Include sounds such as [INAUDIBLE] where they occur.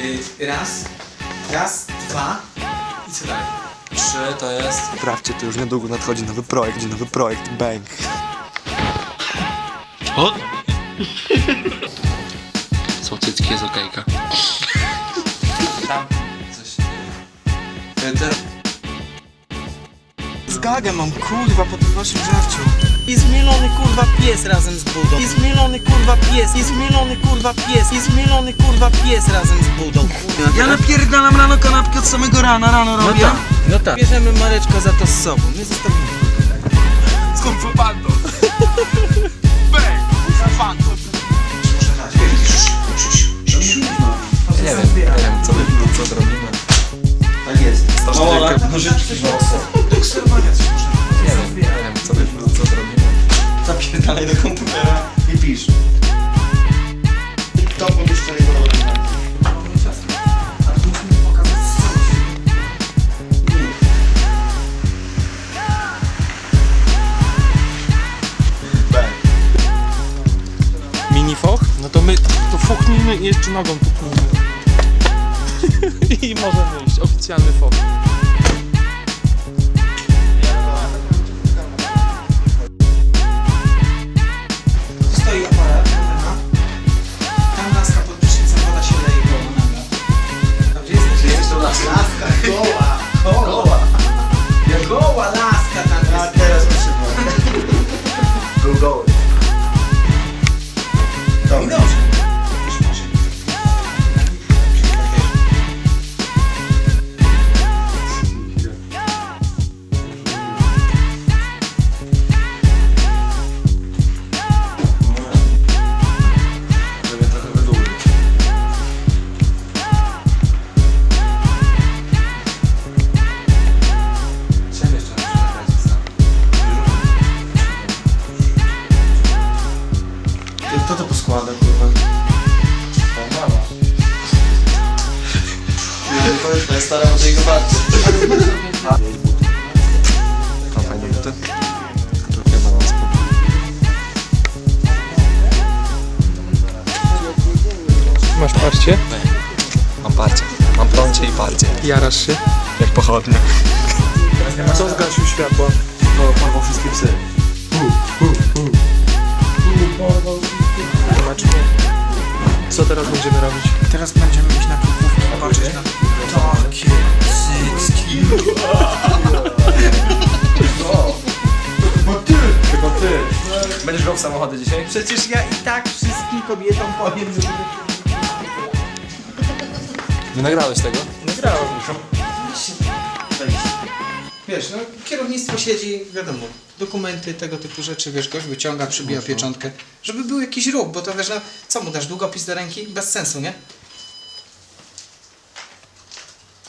Y, raz, raz, dwa i co dalej? Trzy to jest... Sprawdźcie, to już niedługo nadchodzi nowy projekt, nowy projekt, bang. O! [LAUGHS] Są cycki, jest okejka. Tam coś... Y, teraz- Zgagę mam, kurwa, po tym waszym żarciu. I zmielony kurwa pies razem z budą. I zmielony kurwa pies. I zmielony kurwa pies. I zmielony kurwa pies razem z budą. Kurwa. Ja napierdalam rano kanapki od samego rana, rano No robię. tak, no tak. Bierzemy Mareczka za to z sobą. Nie zostawimy. Skąd bando? [LAUGHS] Nie wiem, nie wiem co, co zrobimy. Tak jest. Małola. Nożyczki Do eksterowania Zapierdalaj do komputera i pisz. To pomieszczenie podobne. A tu musimy pokazać całość. Mini foch? No to my to fuchnijmy i jeszcze nogą tupnijmy. [LAUGHS] I możemy iść. Oficjalny foch. Był goły. To poskłada, kurwa? Mama. To jest stara może jego babcia. Tam fajne buty. Tu chyba na spokój. Masz parcie? Mam parcie. Mam prącie i parcie. Jarasz się? Jak pochodnia. Co zgasił światła? No, porwał wszystkie psy. Zobacz. Co teraz będziemy robić? Teraz będziemy iść na kupówki i patrzeć na takie cycki. Chyba ty. Będziesz grał w samochody dzisiaj? Przecież ja i tak wszystkim kobietom powiem, żeby... Nie nagrałeś tego? Nagrałem. Wiesz, no kierownictwo siedzi, wiadomo, dokumenty, tego typu rzeczy, wiesz, gość wyciąga, przybija pieczątkę, żeby był jakiś ruch, bo to wiesz, no co mu dasz, długopis do ręki? Bez sensu, nie?